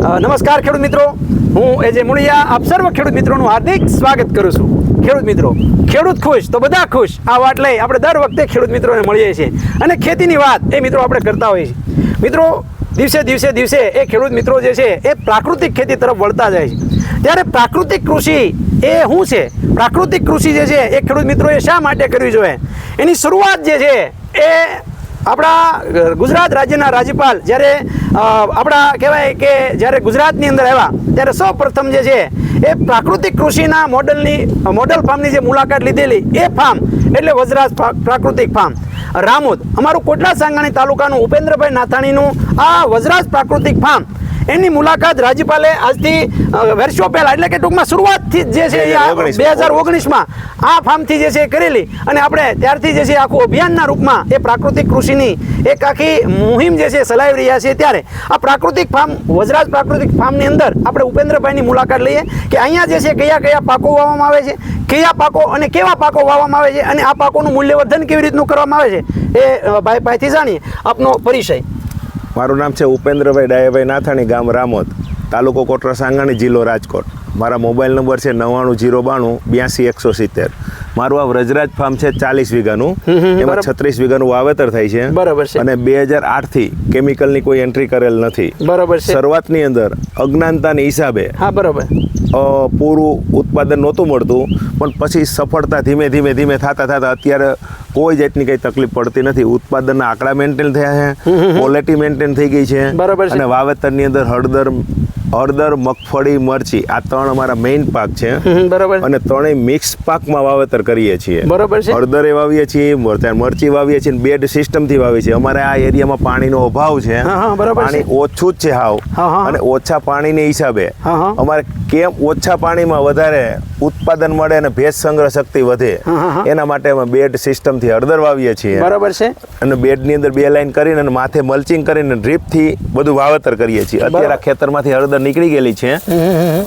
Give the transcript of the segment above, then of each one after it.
નમસ્કાર ખેડૂત મિત્રો. હું એજે મુળિયા આપ સર્વ ખેડૂત મિત્રોનું હાર્દિક સ્વાગત કરું છું. ખેડૂત મિત્રો, ખેડૂત ખુશ તો બધા ખુશ. આ વાત લઈ આપણે દર વખતે ખેડૂત મિત્રોને મળીએ છીએ. અને ખેતીની વાત એ મિત્રો આપણે કરતા હોઈએ છીએ. મિત્રો, દિવસે દિવસે દિવસે એ ખેડૂત મિત્રો જે છે, એ પ્રાકૃતિક ખેતી તરફ વળતા જાય છે. ત્યારે પ્રાકૃતિક કૃષિ એ શું છે? પ્રાકૃતિક કૃષિ જે છે, એ ખેડૂત મિત્રોએ શા માટે કરવી જોઈએ? એની શરૂઆત જે છે, એ આપણા ગુજરાત રાજ્યના રાજ્યપાલ જ્યારે આપણા કહેવાય કે જ્યારે ગુજરાતની અંદર આવ્યા, ત્યારે સૌ પ્રથમ જે છે, એ પ્રાકૃતિક કૃષિના મોડલની, મોડલ ફાર્મની જે મુલાકાત લીધેલી, એ ફાર્મ એટલે વજરાજ પ્રાકૃતિક ફાર્મ. રામોદ, અમારું કોટડા સાંગાણી તાલુકાનું ઉપેન્દ્રભાઈ નાથાણીનું આ વજરાજ પ્રાકૃતિક ફાર્મ એની મુલાકાત રાજ્યપાલે આજથી વર્ષો પહેલા એટલે કે ટૂંકમાં શરૂઆતથી જે છે એ બે હજાર ઓગણીસમાં. આ ફાર્મથી જે છે એ કરેલી. અને આપણે ત્યારથી જે છે આખું અભિયાનના રૂપમાં એ પ્રાકૃતિક કૃષિની એક આખી મુહિમ જે છે ચલાવી રહ્યા છે ત્યારે. આ પ્રાકૃતિક ફાર્મ વજરાજ પ્રાકૃતિક ફાર્મની અંદર આપણે ઉપેન્દ્રભાઈની મુલાકાત લઈએ કે અહીંયા જે છે કયા કયા પાકો વાવવામાં આવે છે કયા પાકો અને કેવા પાકો વાવવામાં આવે છે અને આ પાકોનું મૂલ્યવર્ધન કેવી રીતનું કરવામાં આવે છે એ ભાઈ પાસેથી જાણીએ. આપનો પરિચય. મારું નામ છે ઉપેન્દ્રભાઈ ડાયાભાઈ નાથાણી ગામ રામોદ તાલુકો કોટરા સાંગાણી જિલ્લો રાજકોટ. મારા મોબાઈલ નંબર છે નવ્વાણું જીરો બાણું બ્યાસી એકસો સિત્તેર. મારું આ વ્રજરાજ ફાર્મ છે ચાલીસ વીઘાનું. એમાં છત્રીસ વીઘાનું વાવેતર થાય છે. બરાબર છે. અને બે હજાર આઠથી કેમિકલની કોઈ એન્ટ્રી કરેલ નથી. બરાબર છે. શરૂઆતની અંદર અજ્ઞાનતાની હિસાબે હા બરાબર. પૂરું ઉત્પાદન નહોતું મળતું પણ પછી સફળતા ધીમે ધીમે ધીમે થતા થતા અત્યારે કોઈ જાતની કઈ તકલીફ પડતી નથી. ઉત્પાદનના આંકડા મેન્ટેન થયા છે ક્વોલિટી મેન્ટેન થઈ ગઈ છે. બરાબર અને વાવેતરની અંદર હળદર હળદર મગફળી મરચી આ ત્રણ અમારા મેઇન પાક છે. બરાબર. અને ત્રણેય મિક્સ પાકમાં વાવેતર કરીએ છીએ. બરાબર છે. હળદરે વાવીએ છીએ મરચાં મરચી વાવીએ છીએ બેડ સિસ્ટમથી વાવીએ છીએ. અમારે આ એરિયામાં પાણીનો અભાવ છે. હા, હા, બરાબર પાણી ઓછું જ છે હાવ. અને ઓછા પાણીને હિસાબે હા, હા. અમારે કેમ ઓછા પાણીમાં વધારે ઉત્પાદન મળે અને ભેજ સંગ્રહ શક્તિ વધે. એના માટે અમે બેડ સિસ્ટમથી હળદર વાવીએ છીએ. બરાબર છે. અને બેડની અંદર બે લાઈન કરીને અને માથે મલ્ચિંગ કરીને ડ્રીપથી બધું વાવેતર કરીએ છીએ. અત્યારે ખેતરમાંથી હળદર નીકળી ગયેલી છે.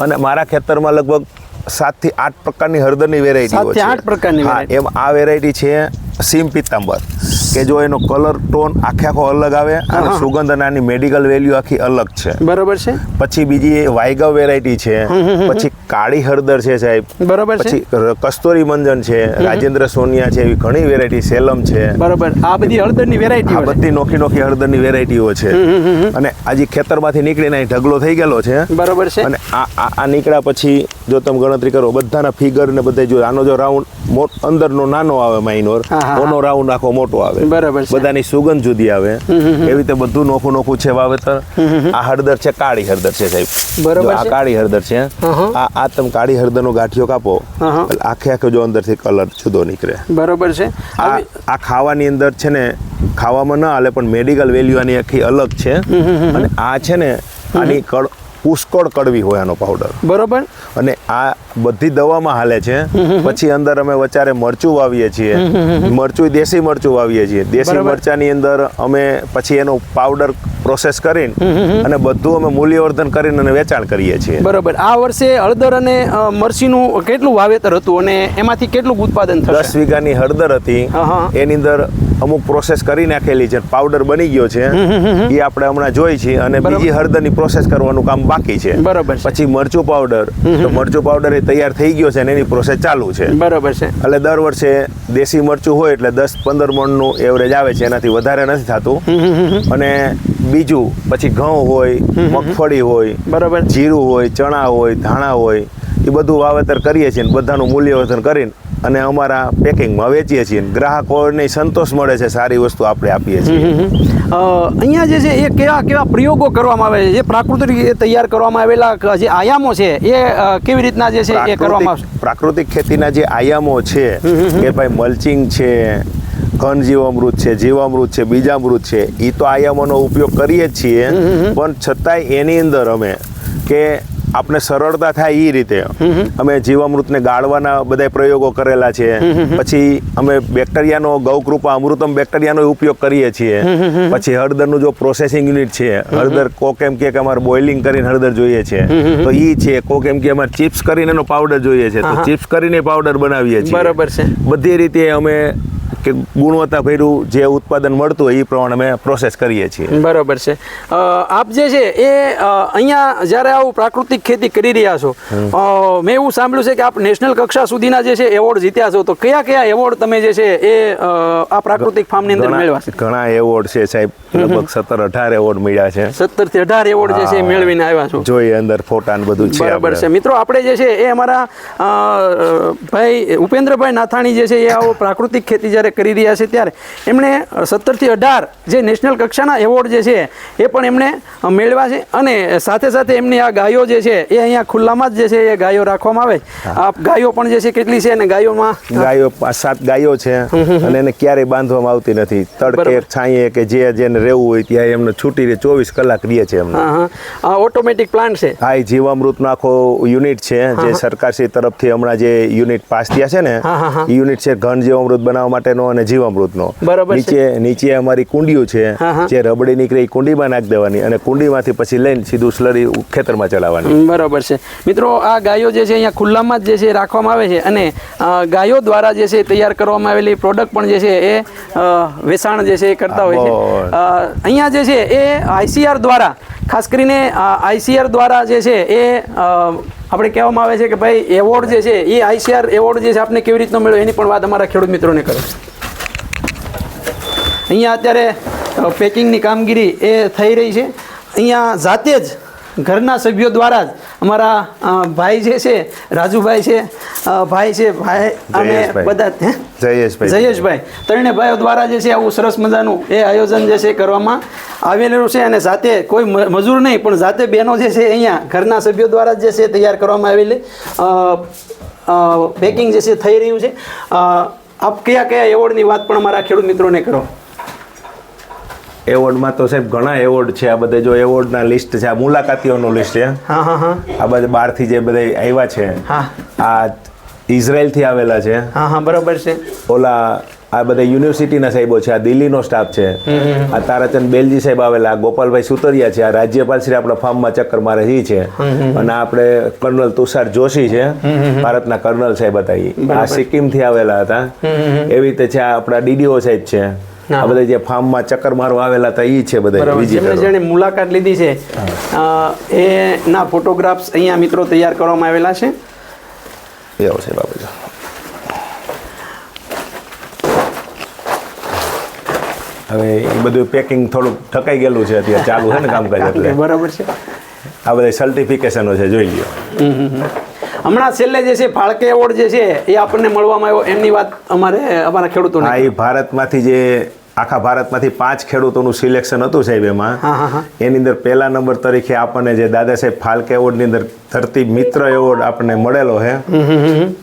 અને મારા ખેતરમાં લગભગ સાતથી આઠ પ્રકારની હળદરની વેરાયટી સાતથી છે. આઠ પ્રકારની હા એમ આ વેરાયટી છે સીમ પિત્તાંબર કે જો એનો કલર ટોન આખે આખો અલગ આવે અને સુગંધ અને આની મેડિકલ વેલ્યુ આખી અલગ છે. બરાબર છે? પછી બીજી વાયગવ વેરાયટી છે. પછી કાળી હળદર છે સાહેબ. બરોબર પછી કસ્તુરી મંજન છે રાજેન્દ્ર સોનિયા છે એવી ઘણી વેરાયટી સેલમ છે. બરાબર. આ બધી હળદરની આ બધી નોખી નોખી હળદરની વેરાયટીઓ છે. અને આજે ખેતરમાંથી નીકળીને અહીં ઢગલો થઈ ગયેલો છે. બરોબર છે. અને આ આ નીકળ્યા પછી જો તમે ગણતરી કરો. બધાના ફિગર ને બધા જો આનો જો રાઉન્ડ અંદરનો નાનો આવે માઇનોર ઓનો રાઉન્ડ આખો મોટો આવે. બરાબર બધાની સુગંધ જુદી આવે. એવી રીતે બધું નોખું નોખું છે વાવેતર. આ હળદર છે કાળી હળદર છે સાહેબ. બરાબર આ કાળી હળદર છે. આ આ તમે કાળી હળદરનો ગાંઠિયો કાપો. આખે આખો જો અંદરથી કલર જુદો નીકળે. બરાબર છે. આ આ ખાવાની અંદર છે ને ખાવામાં ના હાલે પણ મેડિકલ વેલ્યુ આની આખી અલગ છે. અને આ છે ને આની કડ પુષ્કળ કડવી હોય આનો પાવડર બરોબર. અને આ બધી દવામાં હાલે છે. પછી અંદર અમે વચારે મરચું વાવીએ છીએ. મરચું દેશી મરચું વાવીએ છીએ. દેશી મરચાની અંદર અમે પછી એનો પાવડર પ્રોસેસ કરીને અને બધું અમે મૂલ્યવર્ધન કરીને અને વેચાણ કરીએ છીએ. બરોબર. આ વર્ષે હળદર અને મરચીનું કેટલું વાવેતર હતું અને એમાંથી કેટલું ઉત્પાદન દસ થશે વીઘાની હળદર હતી. એની અંદર અમુક પ્રોસેસ કરી નાખેલી છે. પાવડર બની ગયો છે. એ આપણે હમણાં જોઈ છે અને. બીજી હળદરની પ્રોસેસ કરવાનું કામ બાકી છે. બરાબર પછી મરચું પાવડર તો મરચું પાવડર એ તૈયાર થઈ ગયો છે અને એની પ્રોસેસ ચાલુ છે. બરાબર છે. એટલે દર વર્ષે દેશી મરચું હોય એટલે દસ પંદર મણનું એવરેજ આવે છે એનાથી વધારે નથી થતું. અને બીજું પછી ઘઉં હોય મગફળી હોય બરાબર. જીરું હોય ચણા હોય ધાણા હોય એ બધું વાવેતર કરીએ છીએ બધાનું મૂલ્યવર્ધન કરીને અને અમારા પેકિંગમાં વેચીએ છીએ ગ્રાહકોને સંતોષ મળે છે સારી વસ્તુ આપણે આપીએ છીએ. અહીંયા જે છે એ કેવા કેવા પ્રયોગો કરવામાં આવે છે? જે પ્રાકૃતિક રીતે તૈયાર કરવામાં આવેલા જે આયામો છે એ કેવી રીતના જે છે એ કરવામાં આવશે? પ્રાકૃતિક ખેતીના જે આયામો છે કે ભાઈ મલ્ચિંગ છે ઘન જીવામૃત છે જીવામૃત છે બીજામૃત છે એ તો આયામોનો ઉપયોગ કરીએ જ છીએ. પણ છતાંય એની અંદર અમે કે આપણે સરળતા થાય એ રીતે. અમે જીવામૃતને ગાળવાના બધા પ્રયોગો કરેલા છે પછી અમે બેક્ટેરિયાનો ગૌકૃપા અમૃતમ બેક્ટેરિયાનો ઉપયોગ કરીએ છીએ. પછી હળદરનું જો પ્રોસેસિંગ યુનિટ છે હળદર કોક એમ કે અમારે બોઇલિંગ કરીને હળદર જોઈએ છે. તો ઈ છે કોક એમ કે અમારે ચિપ્સ કરીને એનો પાવડર જોઈએ છે. તો ચિપ્સ કરીને પાવડર બનાવીએ છીએ. બરાબર છે. બધી રીતે અમે કે ગુણવત્તાભર્યું જે ઉત્પાદન મળતું હોય એ પ્રમાણે અમે પ્રોસેસ કરીએ છીએ. બરોબર છે. આપ જે છે એ અહીંયા જ્યારે આવું પ્રાકૃતિક ખેતી કરી રહ્યા છો મેં એવું સાંભળ્યું છે કે આપ નેશનલ કક્ષા સુધીના જે છે એવોર્ડ જીત્યા છો તો કયા કયા એવોર્ડ તમે જે છે એ આ પ્રાકૃતિક ફાર્મની અંદર મેળવ્યા છે? ઘણા એવોર્ડ છે સાહેબ. લગભગ સત્તર અઢાર એવોર્ડ મળ્યા છે. સત્તરથી અઢાર એવોર્ડ જે છે મેળવીને આવ્યા છો. જોઈએ અંદર ફોટા ને બધું છે બરાબર છે. મિત્રો આપણે જે છે એ અમારા ભાઈ ઉપેન્દ્રભાઈ નાથાણી જે છે એ આવો પ્રાકૃતિક ખેતી જ્યારે કરી રહ્યા છે ત્યારે. એમણે સત્તરથી અઢાર જે નેશનલ કક્ષાના એવોર્ડ જે છે એ પણ એમણે મેળવ્યા છે. અને સાથે સાથે એમની આ ગાયો જે છે એ અહીંયા ખુલ્લામાં જ જે છે એ ગાયો રાખવામાં આવે. આ ગાયો પણ જે છે કેટલી છે અને ગાયોમાં? ગાયો સાત ગાયો છે અને એને ક્યારેય બાંધવામાં આવતી નથી. તડકે છાંયે કે જે જેને રહેવું હોય ત્યાં એમને છૂટી રહે ચોવીસ કલાક રહે છે એમને. હા હા. આ ઓટોમેટિક પ્લાન્ટ છે. આ એ જીવામૃતનો આખો યુનિટ છે જે સરકારશ્રી તરફથી હમણાં જે યુનિટ પાસ થયા છે ને હા, હા, હા. યુનિટ છે ઘન જીવામૃત બનાવવા માટેનો. અને જીવામૃતનો. બરાબર નીચે નીચે અમારી કુંડીઓ છે. જે રબડી નીકળે એ કુંડીમાં નાખી દેવાની અને કુંડીમાંથી પછી લઈને સીધું સ્લરી ખેતરમાં ચલાવવાની. બરાબર છે. મિત્રો આ ગાયો જે છે અહીંયા ખુલ્લામાં જ જે છે રાખવામાં આવે છે અને ગાયો દ્વારા જે છે તૈયાર કરવામાં આવેલી પ્રોડક્ટ પણ જે છે એ વેસાણ વેચાણ જે છે એ કરતા હોય છે. અહીંયા જે છે એ આઈસીઆર દ્વારા ખાસ કરીને આઈસીઆર દ્વારા જે છે એ આપણે કહેવામાં આવે છે કે ભાઈ એવોર્ડ જે છે એ આઈસીઆર એવોર્ડ જે છે આપને કેવી રીતનો મળ્યો એની પણ વાત અમારા ખેડૂત મિત્રોને કરો અહીંયા અત્યારે પેકિંગની કામગીરી એ થઈ રહી છે. અહીંયા જાતે જ ઘરના સભ્યો દ્વારા જ અમારા ભાઈ જે છે રાજુભાઈ છે ભાઈ છે ભાઈ અને બધા જયેશભાઈ. જયેશભાઈ. ત્રણે ભાઈઓ દ્વારા જે છે આવું સરસ મજાનું એ આયોજન જે છે કરવામાં આવેલું છે અને સાથે કોઈ મજૂર નહીં પણ જાતે બહેનો જે છે અહીંયા ઘરના સભ્યો દ્વારા જ જે છે તૈયાર કરવામાં આવેલી પેકિંગ જે છે થઈ રહ્યું છે. આપ કયા કયા એવોર્ડની વાત પણ અમારા ખેડૂત મિત્રોને કરો. એવોર્ડમાં તો સાહેબ ઘણા એવોર્ડ છે. આ બધા જો એવોર્ડના લિસ્ટ છે. આ મુલાકાતીઓનું લિસ્ટ છે. આ બધા બહારથી જે બધા આવ્યા છે આ ઇઝરાયલથી આવેલા છે. હા હા બરાબર છે. ઓલા આ બધા યુનિવર્સિટીના સાહેબો છે. આ દિલ્હીનો સ્ટાફ છે. આ તારાચંદ બેલજી સાહેબ આવેલા ગોપાલભાઈ સુતરિયા છે. આ રાજ્યપાલ શ્રી આપણા ફાર્મમાં ચક્કર મારે છે. અને આપણે કર્નલ તુષાર જોશી છે. ભારતના કર્નલ સાહેબ હતા ઈ. આ સિક્કિમથી આવેલા હતા. એવી રીતે છે આ આપણા ડીડીઓ સાહેબ છે. આ બધા જે ફાર્મમાં ચક્કર મારવા આવેલા હતા એ છે બધા જેમણે જેણે મુલાકાત લીધી છે એ ના ફોટોગ્રાફ્સ અહીંયા મિત્રો તૈયાર કરવામાં આવેલા છે. એ છે બાબુ હવે એ બધું પેકિંગ થોડુંક ઠકાઈ ગયેલું છે અત્યારે ચાલુ છે ને કામકાજ એટલે. બરાબર છે. આ બધા સર્ટિફિકેશનો છે જોઈ લ્યો. હમણાં છેલ્લે જે છે ફાળકે એવોર્ડ જે છે એ આપણને મળવામાં આવ્યો. એમની વાત અમારે અમારા ખેડૂતોને હા એ ભારતમાંથી જે આખા ભારતમાંથી પાંચ ખેડૂતોનું સિલેક્શન હતું સાહેબ એમાં. એની અંદર પહેલા નંબર તરીકે આપણને જે દાદા સાહેબ ફાલ્કે એવોર્ડની અંદર ધરતી મિત્ર એવોર્ડ આપણને મળેલો છે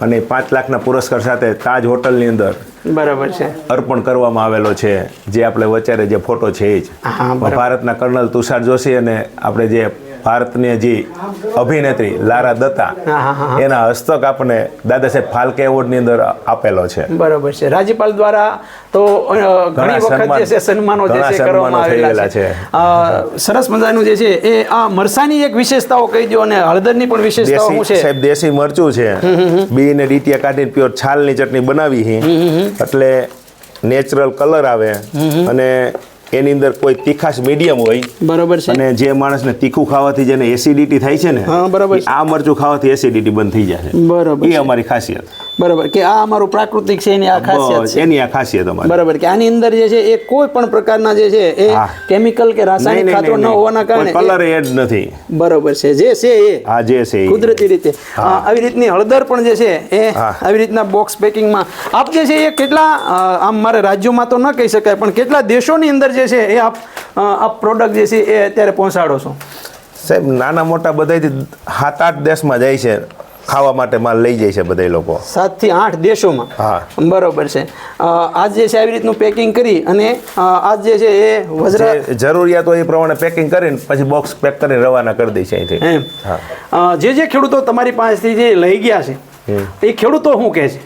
અને પાંચ લાખના પુરસ્કાર સાથે તાજ હોટલની અંદર બરાબર છે. અર્પણ કરવામાં આવેલો છે. જે આપણે વચ્ચે જે ફોટો છે એ જ. ભારતના કર્નલ તુષાર જોશી અને આપણે જે ભારતની જે અભિનેત્રી લારા દત્તા. એના હસ્તક આપણને દાદા સાહેબ ફાલ્કે એવોર્ડની અંદર આપેલો છે. બરાબર છે. રાજ્યપાલ દ્વારા તો ઘણી વખત જે છે સન્માનો જે છે કરવામાં આવેલા છે. સરસ મજાનું જે છે એ આ મરસાની એક વિશેષતાઓ કહી દો અને હળદરની પણ વિશેષતાઓ શું છે. સાહેબ દેશી મરચું છે. બી ને ડીટીયા કાઢીને પ્યોર છાલની ચટણી બનાવી હી. એટલે નેચરલ કલર આવે અને એની અંદર કોઈ તીખાશ મીડિયમ હોય બરોબર છે. અને જે માણસને તીખું ખાવાથી જેને એસિડિટી થાય છે ને હા, બરાબર આ મરચું ખાવાથી એસિડિટી બંધ થઈ જાય બરોબર એ અમારી ખાસિયત. બરાબર કે આ અમારું પ્રાકૃતિક છે એની આ ખાસિયત છે. એની આ ખાસિયત અમારી. બરાબર કે આની અંદર જે છે એ કોઈ પણ પ્રકારના જે છે એ કેમિકલ કે રાસાયણિક ખાતરો ન હોવાના કારણે કલર એડ નથી. બરોબર છે. જે છે એ હા જે છે કુદરતી રીતે. આવી રીતની હળદર પણ જે છે એ આવી રીતના બોક્સ પેકિંગમાં આપ જે છે એ કેટલા આમ મારે રાજ્યોમાં તો ન કહી શકાય પણ કેટલા દેશોની અંદર જે છે એ આપ આપ પ્રોડક્ટ જે છે એ અત્યારે પહોંચાડો છો. સાહેબ નાના મોટા બધાથી સાત આઠ દેશમાં જાય છે ખાવા માટે માલ લઈ જાય છે બધા લોકો. સાતથી આઠ દેશોમાં? હા. બરોબર છે. આજ જે છે આવી રીતનું પેકિંગ કરી અને આજ જે છે એ વજરા જરૂરિયાત હોય એ પ્રમાણે પેકિંગ કરીને પછી બોક્સ પેક કરીને રવાના કરી દે છે અહીંથી. એમ. જે જે ખેડૂતો તમારી પાસેથી જે લઈ ગયા છે એ ખેડૂતો શું કહે છે?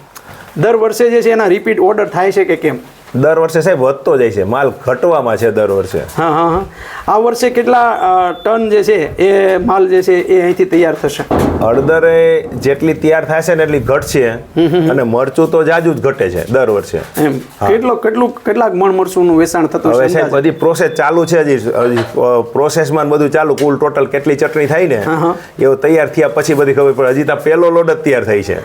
દર વર્ષે જે છે એના રિપીટ ઓર્ડર થાય છે કે કેમ? દર વર્ષે સાહેબ વધતો જાય છે. માલ ઘટવામાં છે દર વર્ષે. હા હા હા. આ વર્ષે કેટલા ટન જે છે એ માલ જે છે એ અહીંથી તૈયાર થશે? હળદરે જેટલી તૈયાર થશે ને એટલી ઘટશે. અને મરચું તો જાજુ જ ઘટે છે દર વર્ષે. એમ. કેટલો કેટલું કેટલાક મણ મરસુંનું વેચાણ થતું હવે સાહેબ બધી પ્રોસેસ ચાલુ છે હજી. પ્રોસેસમાં બધું ચાલુ. કુલ ટોટલ કેટલી ચટણી થાય ને એવું તૈયાર થયા પછી બધી ખબર પડે. હજી તો પહેલો લોડ જ તૈયાર થઈ છે.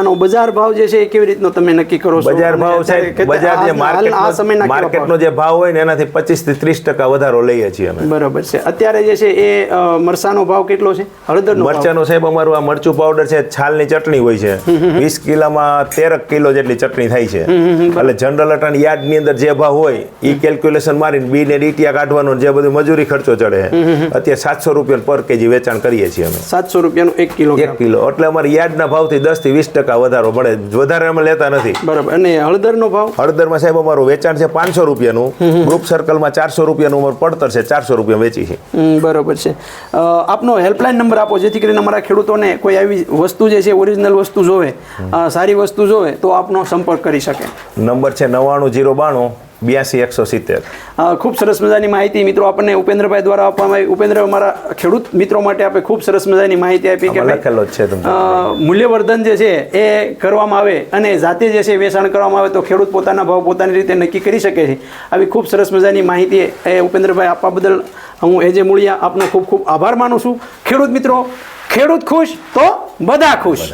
આનો બજાર ભાવ જે છે એ કેવી રીતનો તમે નક્કી કરો છો? બજાર ભાવ સાહેબ બજાર જે માર્કેટનો માર્કેટનો જે ભાવ હોય ને એનાથી પચીસથી ત્રીસ ટકા વધારો લઈએ છીએ અમે. બરોબર છે. અત્યારે જે છે એ મરસાનો ભાવ કેટલો છે? હળદર મરચાનો સાહેબ અમારું આ મરચું પાવડર છે છાલની ચટણી હોય છે. વીસ કિલોમાં તેરક કિલો જેટલી ચટણી થાય છે. એટલે જનરલ અટાણ યાર્ડની અંદર જે ભાવ હોય એ કેલ્ક્યુલેશન મારીને બી ને ડીટીયા કાઢવાનો જે બધું મજૂરી ખર્ચો ચડે. અત્યારે સાતસો રૂપિયા પર કેજી વેચાણ કરીએ છીએ અમે. સાતસો રૂપિયાનું એક કિલો એક કિલો. એટલે અમારે યાર્ડના ભાવથી દસથી વીસ ટકા વધારો મળે. વધારે અમે લેતા નથી. બરાબર. અને હળદરનો ભાવ? હળદરમાં સાહેબ અમારું વેચાણ છે પાંચસો રૂપિયાનું. ગ્રુપ સર્કલમાં ચારસો રૂપિયાનું અમારું પડતર છે ચારસો રૂપિયા વેચી છે. બરોબર છે. આપનો હેલ્પલાઇન નંબર આપો જેથી કરીને અમારા ખેડૂતોને કોઈ આવી વસ્તુ જે છે ઓરિજિનલ વસ્તુ જોવે સારી વસ્તુ જોવે તો આપનો સંપર્ક કરી શકે. નંબર છે નવ્વાણું જીરો બાણું બ્યાસી એકસો સિત્તેર. ખૂબ સરસ મજાની માહિતી મિત્રો આપણને ઉપેન્દ્રભાઈ દ્વારા આપવામાં આવી. ઉપેન્દ્ર અમારા ખેડૂત મિત્રો માટે આપે ખૂબ સરસ મજાની માહિતી આપી કે લખેલો છે મૂલ્યવર્ધન જે છે એ કરવામાં આવે અને જાતે જે છે વેચાણ કરવામાં આવે તો ખેડૂત પોતાના ભાવ પોતાની રીતે નક્કી કરી શકે છે. આવી ખૂબ સરસ મજાની માહિતી એ ઉપેન્દ્રભાઈ આપવા બદલ હું એ જે મૂળિયા આપનો ખૂબ ખૂબ આભાર માનું છું. ખેડૂત મિત્રો ખેડૂત ખુશ તો બધા ખુશ.